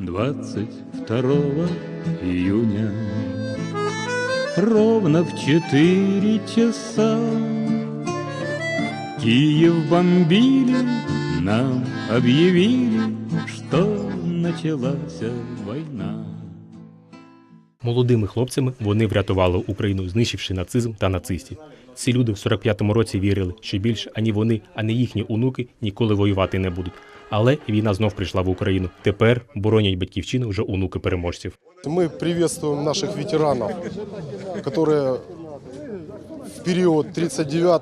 22 июня Ровно в четыре часа Киев бомбили, нам объявили, что началась война. Молодими хлопцями вони врятували Україну, знищивши нацизм та нацистів. Ці люди в 45-му році вірили, що більше ані вони, ані їхні онуки ніколи воювати не будуть. Але війна знов прийшла в Україну. Тепер боронять батьківщину вже онуки переможців. Мы приветствуем наших ветеранов, которые в период 39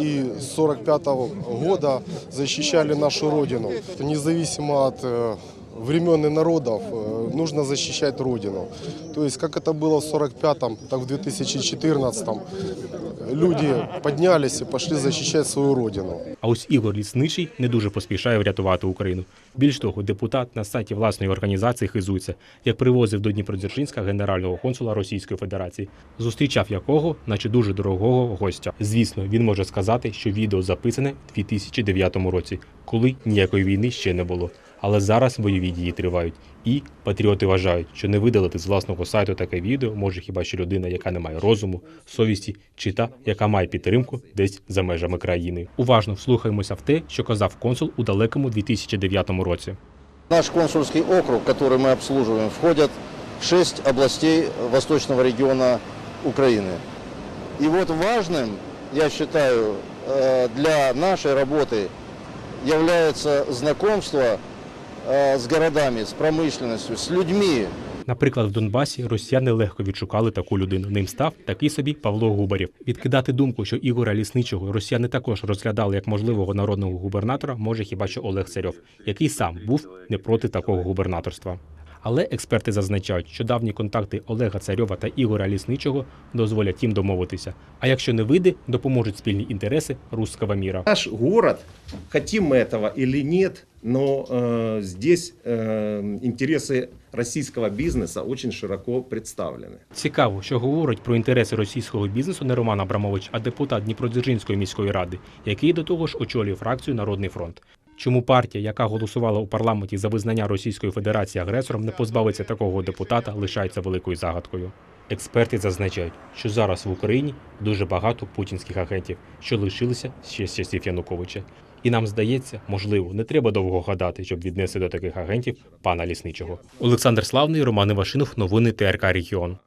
и 45 года защищали нашу Родину. Независимо от э, времен и народов, э, нужно защищать Родину. То есть, как это было в 45-м, так в 2014-м, люди поднялись и пошли защищать свою Родину. А ось Ігор Лісничий не дуже поспішає врятувати Україну. Більш того, депутат на сайті власної організації хизується, як привозив до Дніпродзержинська генерального консула Російської Федерації, зустрічав якого, наче дуже дорогого гостя. Звісно, він може сказати, що відео записане в 2009 році, коли ніякої війни ще не було. Але зараз бойові дії тривають, і патріоти вважають, що не видалити з власного сайту таке відео може хіба що людина, яка не має розуму, совісті, чи та, яка має підтримку десь за межами країни. Уважно вслухаємося в те, що казав консул у далекому 2009 році. В наш консульский округ, который мы обслуживаем, входят шесть областей восточного региона Украины. И вот важным, я считаю, э, для нашей работы является знакомство э, с городами, з промышленностью, з людьми, Наприклад, в Донбасі росіяни легко відшукали таку людину. Ним став такий собі Павло Губарів. Відкидати думку, що Ігора Лісничого росіяни також розглядали як можливого народного губернатора, може хіба що Олег Царьов, який сам був не проти такого губернаторства. Але експерти зазначають, що давні контакти Олега Царьова та Ігора Лісничого дозволять їм домовитися. А якщо не вийде, допоможуть спільні інтереси руського міра. Наш город, хотим мы этого или нет, но э, здесь э, интересы российского бизнеса очень широко представлены. Цікаво, що говорить про інтереси російського бізнесу не Роман Абрамович, а депутат Дніпродзержинської міської ради, який до того ж очолює фракцію Народний фронт. Чому партія, яка голосувала у парламенті за визнання Російської Федерації агресором, не позбавиться такого депутата, лишається великою загадкою. Експерти зазначають, що зараз в Україні дуже багато путінських агентів, що лишилися ще з часів Януковича. І нам здається, можливо, не треба довго гадати, щоб віднести до таких агентів пана лісничого. Олександр Славний, Роман Івашинов, новини ТРК Регіон.